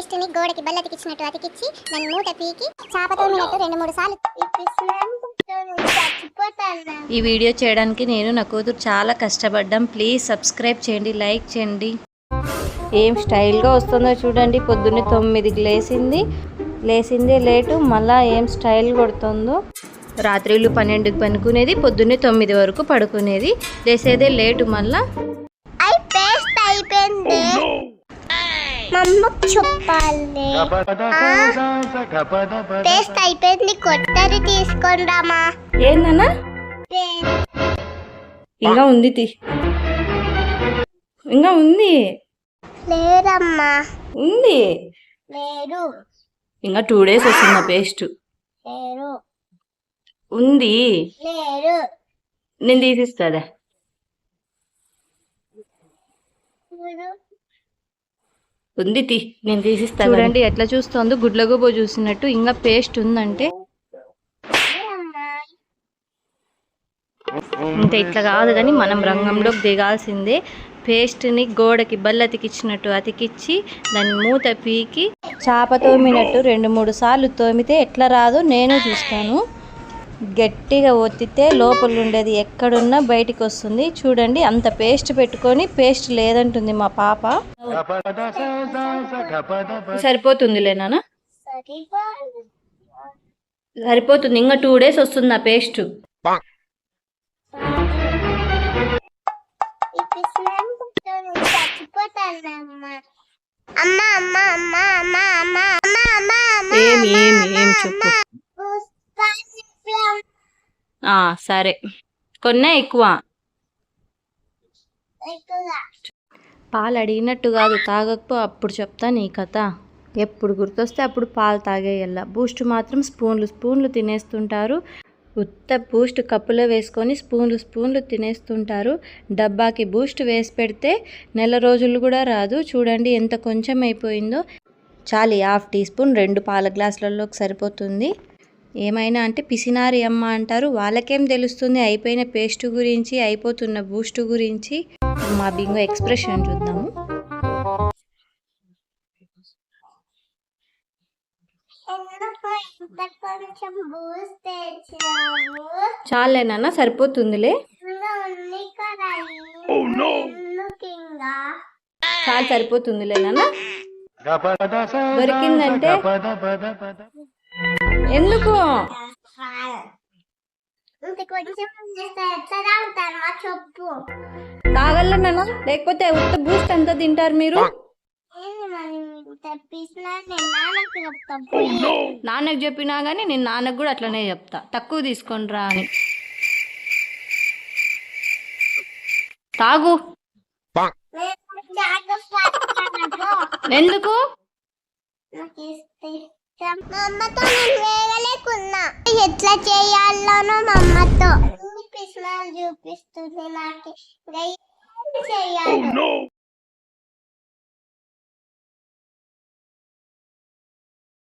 పేస్ట్ని గోడకి బల్లతికిచ్చినట్టు అతికిచ్చి దాన్ని మూత పీకి చాపతో మినట్టు రెండు మూడు సార్లు ఈ వీడియో చేయడానికి నేను నా కూతురు చాలా కష్టపడ్డాం. ప్లీజ్ సబ్స్క్రైబ్ చేయండి లైక్ చేయండి. ఏం స్టైల్గా వస్తుందో చూడండి. పొద్దున్నే తొమ్మిదికి లేచింది. లేచిందే లేటు మళ్ళా ఏం స్టైల్ కొడుతుందో. రాత్రిళ్ళు పన్నెండుకి పనుకునేది పొద్దున్నే తొమ్మిది వరకు పడుకునేది. లేసేదే లేటు మళ్ళా. అయిపోయింది. మా అమ్మకు చెప్పాలి పేస్ట్ అయిపోయింది కొత్తది తీసుకొని రామా ఏందన్నా ఇంకా ఉంది తి. ఇంకా ఉంది. లేరమ్మా ఉంది. లేరు ఇంకా టూ డేస్ వస్తుంది ఆ పేస్ట్ లేరు ఉంది. లేరు నేను తీసిస్తాదా ఉంది తి నేను తీసిస్తా చూడండి ఎట్లా చూస్తోందో. గుడ్లగోబో చూసినట్టు ఇంకా పేస్ట్ ఉందంటే. ఇంత ఇట్లా కాదు కానీ మనం రంగంలోకి దిగాల్సిందే. పేస్ట్ని గోడకి బల్ల అతికిచ్చినట్టు అతికిచ్చి దాన్ని మూత పీకి చాప తోమినట్టు రెండు మూడు సార్లు తోమితే ఎట్లా రాదో నేను చూస్తాను. గట్టిగా ఒత్తితే లోపల ఉండేది ఎక్కడున్నా బయటికి వస్తుంది చూడండి అంత పేస్ట్ పెట్టుకొని పేస్ట్ లేదంటుంది మా పాప సరిపోతుందిలే నాన్న సరిపోతుంది ఇంకా టూ డేస్ వస్తుంది ఆ పేస్ట్ ఏమి ఏమి ఏం చెప్పు సరే. కొన్నే ఎక్కువ? పాలు అడిగినట్టు కాదు తాగకపో అప్పుడు చెప్తా నీ కథ. ఎప్పుడు గుర్తొస్తే అప్పుడు పాలు తాగేయల్లా బూస్ట్ మాత్రం స్పూన్లు స్పూన్లు తినేస్తుంటారు. ఉత్త బూస్ట్ కప్పులో వేసుకొని స్పూన్లు స్పూన్లు తినేస్తుంటారు. డబ్బాకి బూస్ట్ వేసి పెడితే నెల రోజులు కూడా రాదు. చూడండి ఎంత కొంచెం అయిపోయిందో చాలు హాఫ్ టీ స్పూన్ రెండు పాల గ్లాసులలోకి సరిపోతుంది. ఏమైనా అంటే పిసినారి అమ్మ అంటారు. వాళ్ళకేం తెలుస్తుంది? అయిపోయిన పేస్ట్ గురించి అయిపోతున్న బూస్ట్ గురించి మా బింగో ఎక్స్ప్రెషన్ చూద్దాము. తెచ్చావు చాలేనన్నా సరిపోతుందిలే. ఇంకా చాలు సరిపోతుందిలే నాన్న. దొరికిందంటే ఎందుకు? తాగల లేకపోతే ఉత్త బూస్ట్ ఎంత తింటారు మీరు? నాన్నకు చెప్పినా గానీ నేను నాన్నకు కూడా అట్లనే చెప్తా. తక్కువ తీసుకొనిరా అని. తాగు. ఎందుకు? మా అమ్మతో నేను వేయలేకున్నా. ఎట్లా చేయాలనో మా అమ్మతో చూపిస్తుంది నాకు చేయాలి? Oh,